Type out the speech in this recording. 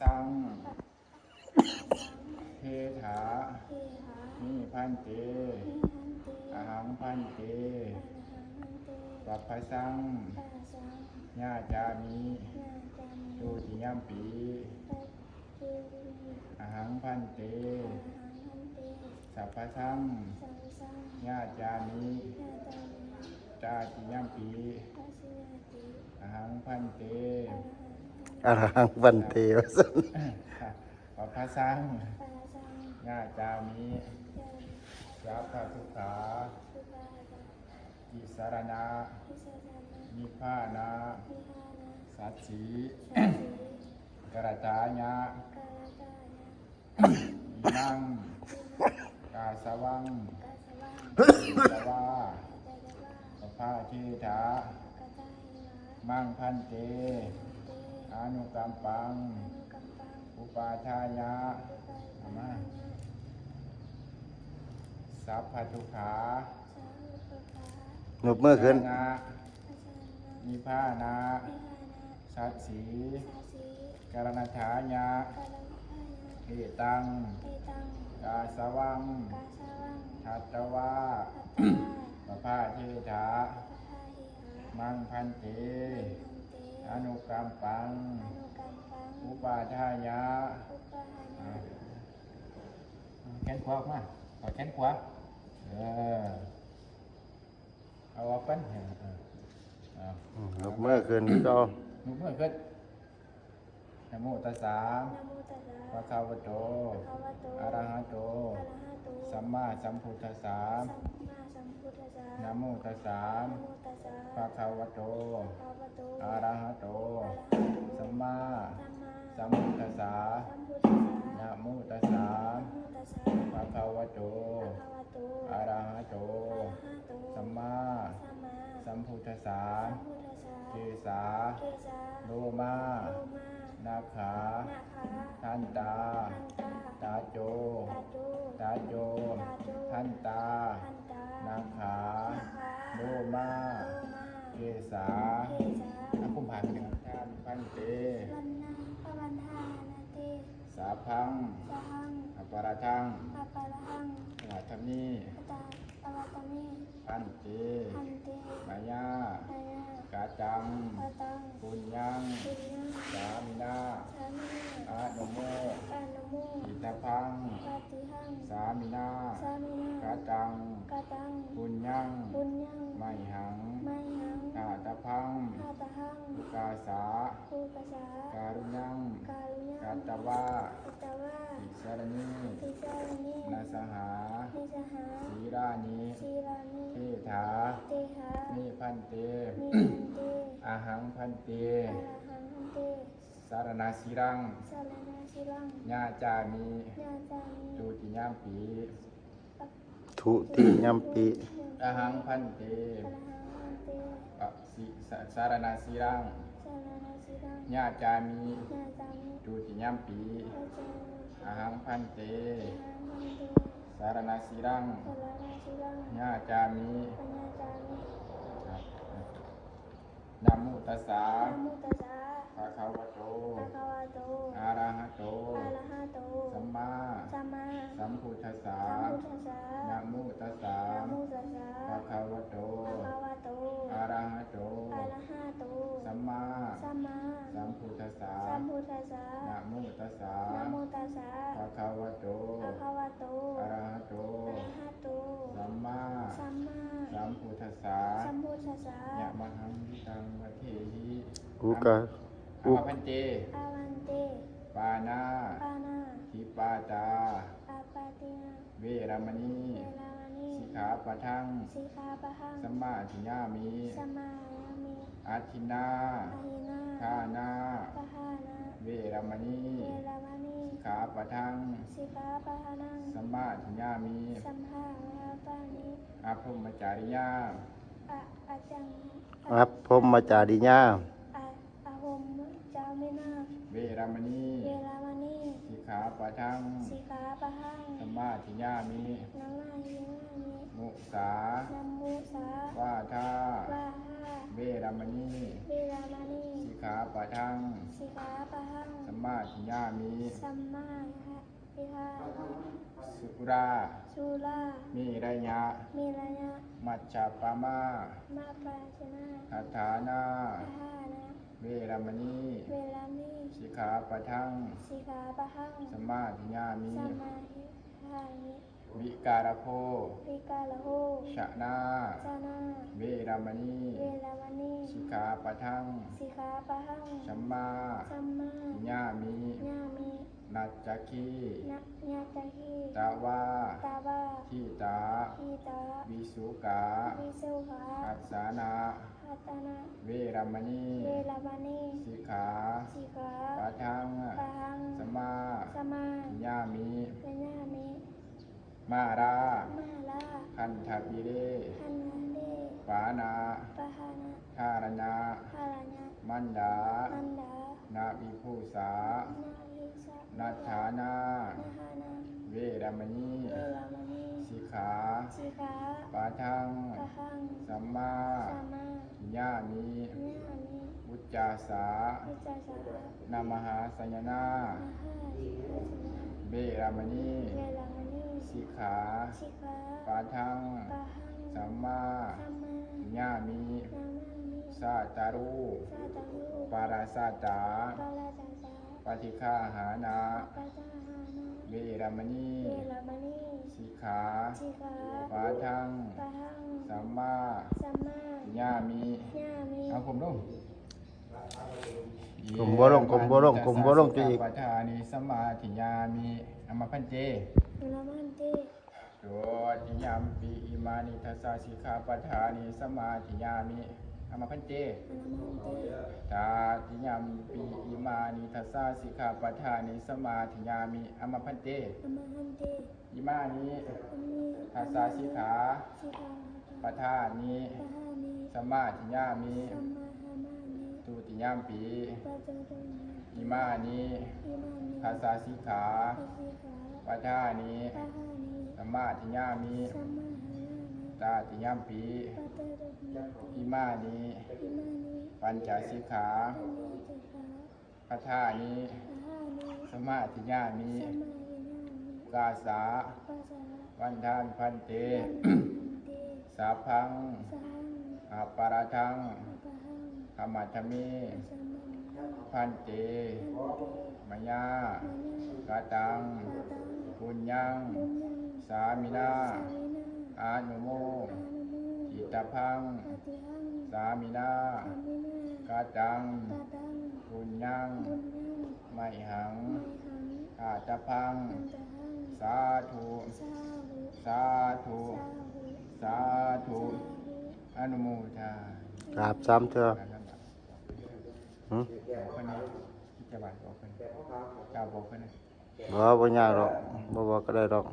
สังปัสสังเทถาเทหานิพันเตนิหันเตอาหังพันเตอะระหังหันเตปัปพสังปัสสังญาจามินาจามิดูติยัมปีอาหังพันเตอะระหังหันเตสัพพสังสังญาจามินาจาจาติยัมปีอาหังพันเต อะระหังหันเตอรหังวันเทวสันปัปพสังปัสสังญาจามิยาสัพพทุกขาสุภาตาอิสารณะพิสารณะนิพพานะวิหานะสัจฉีสัจจิกระจายะกาลตายะอิมังกาสวังกาสวังสวาปัจจวาปภาทิถากาตาหิวะมังพันเต เตอนุกัมปังอนุกัมปัง อุปาทายะอุปาเอาทามานะสัพพทุกขาสาธุปภาหนุบเมื่อคืนสรณะอาจารย์นะนิพพานะวิหานะสัจฉีสาสีกรณชายะกาลังพายะเอตังเอตัง กาสวังกาสาวังทัตตวาปัตตาปภาทิถาปะหาหิหามังพันเต อันเตอนุกัมปังอนุกัมปัง อุปาทายะอุปาหานะแขนขวาออกมาเอาแขนขวาเออเอาออกกันเออเออเอาหนุบเมื่อคืนก็หนุ่มเมื่อขึ้นนะโมตัสสะนะโมตัสสะภะคะวะโตภะคะวะโตอะระหะโตอะระหะโต สัมมาสัมพุทธัสสะสัมมาสัม พุทธัสสะนะโมตัสสะนะโมตัสสะภะคะวะโตภะคะวะโตอะระหะโต อะระหะโตสัมมาสัมมาสัมพุทธัสสะสัมพุทธัสสะนะโมตัสสะนะโมตัสสะภะคะวะโตภะคะวะโตอะระหะโต อะระหะโตสัมมาสัมมาสัมพุทธัสสะสัมพุทธัสสะเกสาเกสาโลมาโลมานาขานาคาทันตาทันตาตาโจตาโจ ตาโจตาโจทันตาทั นตานาขานาคาโลมาโลมาเกสาเกสาอาคุมผ่านไปหนึ่งทานพันเต วันนาปวันทานาเตสาพังสหังอปาราทังปะปะระหังหลาธรรมีปะตาปะวัตมิพันเตพันเตมายานายากาจังปะตังปุญญังปุญญาสามินาสามีอาโนโมปานโมอิตาพังปาติหังสามินาสามีนากาจังกา ตังปุญญังปุญญัง ไมหังไม่หังกาตะพังหาตหังกาสาภูกษาการุณังการุญกาญาตวาปัตตวาอิสรณีทิสารณีนาสหานิสหาสีรานิชีรานิเทถาเตหานิพันเตนิหันเตอาหังพันเตอาราหังหันเตสารนาสีรังสารนาชิรังญาจามิญาจามิดูติยามปี ทุติยัมปิอาหังพันเตอาราหังหันเตปะสิสสารนาสีรังสารนาชิรังญาจามิญาจามิดูติยมปีอาจามิอาหังพันเตอาหังหันเต สารนาสีรังสารนาชิรังญาจามิ ปัญญาจามิ ครับนะโมตัสสะ นะโมตัสสะ ภะคะวะโต ภะคะวะโต อะระหะโต อะระหะโต สัมมา สัมมา สัมพุทธัสสะ สัมพุทธัสสะ นะโมตัสสะ นะโมตัสสะ ภะคะวะโต ภะคะวะโต อะระหะโต อะระหะโต สัมมา สัมมา สัมพุทธัสสะ สัมพุทธัสสะ นะโมตัสสะ นะโมตัสสะ ภะคะวะโต ภะคะวะโต อะระหะโต อะระหะโต สัมมา สัมมา สัมพุทธัสสะ สัมพุทธัสสะ ยะม หังวิตังวะเทหิอุกาอาอุพันเตอาวันเตปานาปานาทิปาตา อาปาตินาเวรมณี เวลานิสิกขาปะทังสิกขาปะหังสัมมาทิญามิสมายามิอาทินาอาหินาทานา ปะหานาเวรมณี เวลามานิสิกขาปะทังสิกขาปะหานังสัมมาทิญามิสัมภาราปานิ อาพรหมจาริยา อะอาจังอัพพรหมจาริยาอะอะหมจามินาเวรมณีเวลามณีสิกขาปะทังสิกขาปะหังสมมาธิยามินามายินามิมุสานัมมุสาวาทาวาหาเวรมณีเวลามณีสิกขาปะทังสิกขาปะหังสมมาธิยามิสัมมาหะวิหาร สุรา สุรามีระยะ มีระยะ มัจจาปามามาปาชนะคาถานาปะหานะเวรมณี เวลามีสิกขาปะทัง สิกขาปะหังสมมาธิยามิสัมมาหิหานิวิการโควิกาลโหชะนา จานาเวรมณี เวลามณีสิกขาปะทัง สิกขาปะหังสัมมาสัมมาธิยามิญามิ นัจจคีนะญาตะหิตาวาตาบาทิตาทีตาวิสุกาวิสุขาอัสสานาหัตนาเวรมณีเวลามณีสิกขาสิกขาปะทังปะหังสมมาสมาธิยามิเวญามิมารามาลาคันทาปิเรหันนาเดปานาปะหานะทารณาหารัญญะมันดามันดา นาวิภูสานาหิสะนัทธานานาหานา เวรมณีเวลามณีสิกขาสิกขาปะทังปะหัง สัมมาสัมมาธิยามิญามิอุจจาสาวิจาสานามหาสัญญนานาหาสิโรจนา เวรมณีเวลามณีสิกขาสิกขาปะทังปะหัง สัมมาสัมมาธิยามินามามิสาตารุสาตารุปาราสาจาปาราจาสาปฏิฆาหานาปะจาหานาเวรมณีเวลามณีสิกขาสิกขาปะทังปะหังสัมมาสัมมาธิยามิญามิเอาผมลงผมบ่ลงผมบ่ลงผมบ่ลงจะอีกปัฏฐานิสมมาธิยามิอามาพันเจเวลามันติ โดติยามปีอิมานิทัสสะสิกขาปัฏฐานิสมมาธิยามิอามาพันเจเวลามันติตาติยามปีอิมานิทัสสะสิกขาปัฏฐานิสมมาธิยามิอามาพันเจอามาหันติอิมานิอันนี้ทัสสะสิกขาสิกขาปัฏฐานิปะหานิสมมาธิยามิสัมมาหามานิตุติยามปีปะจโตนิอิมานิอิมานิทัสสะสิกขาสิกขาปัฏฐานิปะหานิ สมมาธิยามิสัมมาหามานิตาติยามปีปะเตโตนิอิมานิ อิมานิปัญจสิกขาอันนี้สิกขาพัทธานิปะหานิสมาธิญามิสัมมาวิญานิกาสา ปัสสะวันทานพันเตอันติสาพังสังอาปาราทังอปะหังขมัชมิ สัมมาหังพันเตอันติมยามัญญกาตังปะตังปุญญัง บุญยังสา มินาสาวินาอานุโมอานุโมอิตาพังปฏิหัง สามินาสามินากาตังปะตังปุญญังบุญยังไมหังไมหังอาตาพังอันตหัง สาธุ สาหุสาธุสาหุสาธุสาหุอนุโมทา กราบสามเทื่อการลำบากหึบอกคนนี้ที่จะบาดบอกคนกล่าวบอกคนนี้บ่บ่ยากหรอกบ่บอกก็ได้หรอก